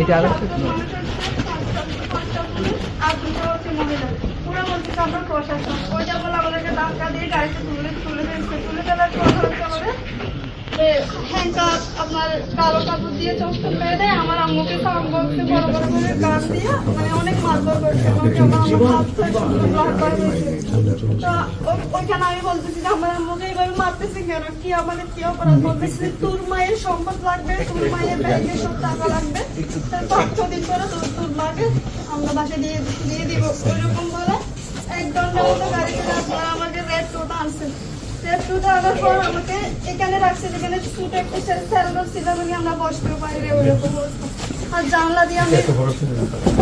এটা আরও আপনার কালো কাপড় দিয়ে চোখ পেরে দেয় আমার আম্মুকে সাউন্ড বক্সে বড় বড় করে গান দিয়ে মানে অনেক মারধর করছে। তো ওইখানে আমি বলতেছি যে আমার আম্মুকে এইভাবে কেন? কি আমাদের কি অপরাধ বলতেছি তোর মায়ের সম্পদ লাগবে তোর মায়ের ব্যাগে সব টাকা লাগবে। পাঁচ ছ দিন পরে তোর তোর মাকে আমরা বাসে দিয়ে দিয়ে দিব। ওইরকম বলে এক ঘণ্টা মতো গাড়িতে আপনারা আমাকে রেড টোটা আনছে। রেড টোটা আনার পর আমাকে এখানে রাখছে যেখানে ছুটে একটা স্যারেন্ডার ছিল মানে আমরা বসতেও পারি রে ওইরকম আর জানলা দিয়ে আমি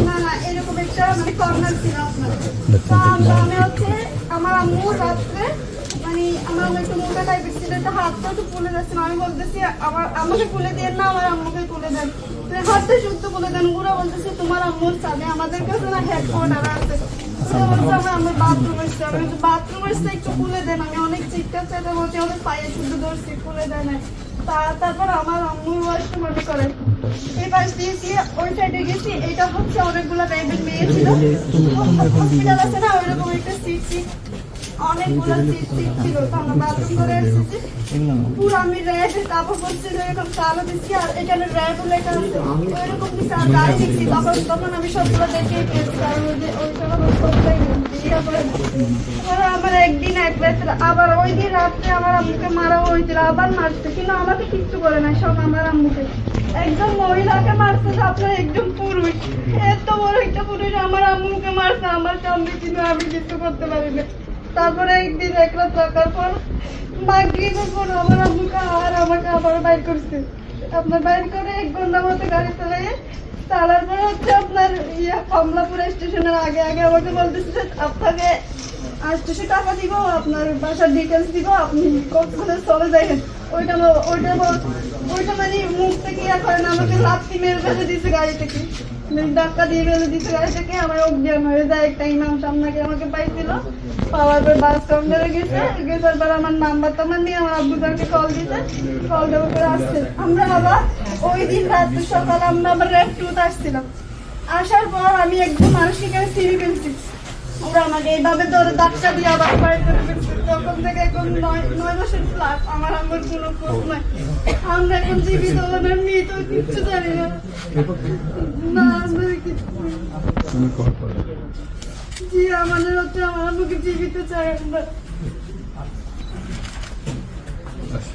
না না এরকম একটা মানে কর্নার ছিল আপনার। তো আমরা আমি হচ্ছে আম্মু রাত্রে মানে আমার আম্মু একটু মোটা টাইপের ছিল, একটা হাতটা একটু ফুলে যাচ্ছে। আমি বলতেছি, আমার আমাকে তুলে দেন না, আমার আম্মুকে তুলে দেন। তো হাতটা শুদ্ধ তুলে দেন। ওরা বলতেছে, তোমার আম্মুর চাবে আমাদের কাছে না হেডফোনার আছে। আমার বাথরুম এসছে। আমি বাথরুম এসছে, একটু খুলে দেন। আমি অনেক চিৎকার বলছি অনেক পায়ে শুদ্ধ ধরছি খুলে দেয় না তা- তারপর আমার আম্মুর বয়সটা মনে করে। এই পাশ দিয়েছি ওই সাইডে এটা হচ্ছে অনেকগুলো টাইপের মেয়ে ছিল। হসপিটাল আছে না, ওইরকম একটা সিট সিট অনেকগুলো সিট সিট ছিল তো আমরা বাথরুম করে এসেছি। পুরো আমি র্যাড কাপড় পরছি এরকম কালো দিচ্ছি আর এখানে র্যাড লেখা আছে। ওইরকম দিচ্ছি আর গাড়ি দেখছি তখন তখন আমি সবগুলো দেখেই পেয়েছি কারণ ওই যে ওই সময় সবটাই তারপরে তারপরে আমার একদিন এক রাত্রে আবার ওই দিন রাত্রে আমার আম্মুকে মারা হয়েছিল আবার মারছে কিন্তু আমাকে কিচ্ছু করে না সব আমার আম্মুকে। একজন মহিলাকে মারছে আপনার একজন পুরুষ। এত বড় একটা পুরুষ আমার আম্মুকে মারছে আমার কামড়ে কিন্তু আমি কিছু করতে পারি না। তারপরে একদিন এক রাত থাকার পর বাকি তখন আমার আম্মুকে আর আমাকে আবার বাইর করছে। আপনার বাইর করে এক ঘণ্টা মতো গাড়ি চালিয়ে চালার পর হচ্ছে আপনার ইয়ে কমলাপুর স্টেশনের আগে আগে আমাকে বলতেছে, আপনাকে আটশোশো টাকা দিব, আপনার বাসার ডিটেলস দিব, আপনি কতক্ষণে চলে যাবেন ওইটা ওইটা ওইটা মানে মুখ থেকে ইয়ে করে না? আমাকে মেরে ফেলে দিয়েছে গাড়ি থেকে মানে ধাক্কা দিয়ে ফেলে দিয়েছে গাড়ি থেকে আমার অজ্ঞান হয়ে যায় একটা ইমাম সামনাকে আমাকে পাইছিল। পাওয়ার পর বাস কাউন্টারে গেছে গেছার পর আমার নাম্বার টাম্বার নিয়ে আমার কল দিয়েছে কল দেওয়ার পরে আসছে। আমরা আবার ওই দিন রাত্রে সকালে আমরা আবার টুত আসছিলাম। আসার পর আমি একদম মানুষকে এখানে সিঁড়ি ফেলছি। ওরা আমাকে এইভাবে ধরে ধাক্কা দিয়ে আবার বাড়িতে তখন থেকে এখন নয় নয় মাসের আমার আমার কোনো খোঁজ নাই। আমরা এখন জীবিত ওনার মেয়ে তো কিচ্ছু জানি না। না আমাদের কিচ্ছু জি আমাদের হচ্ছে আমার আমাকে জীবিত চাই আমরা।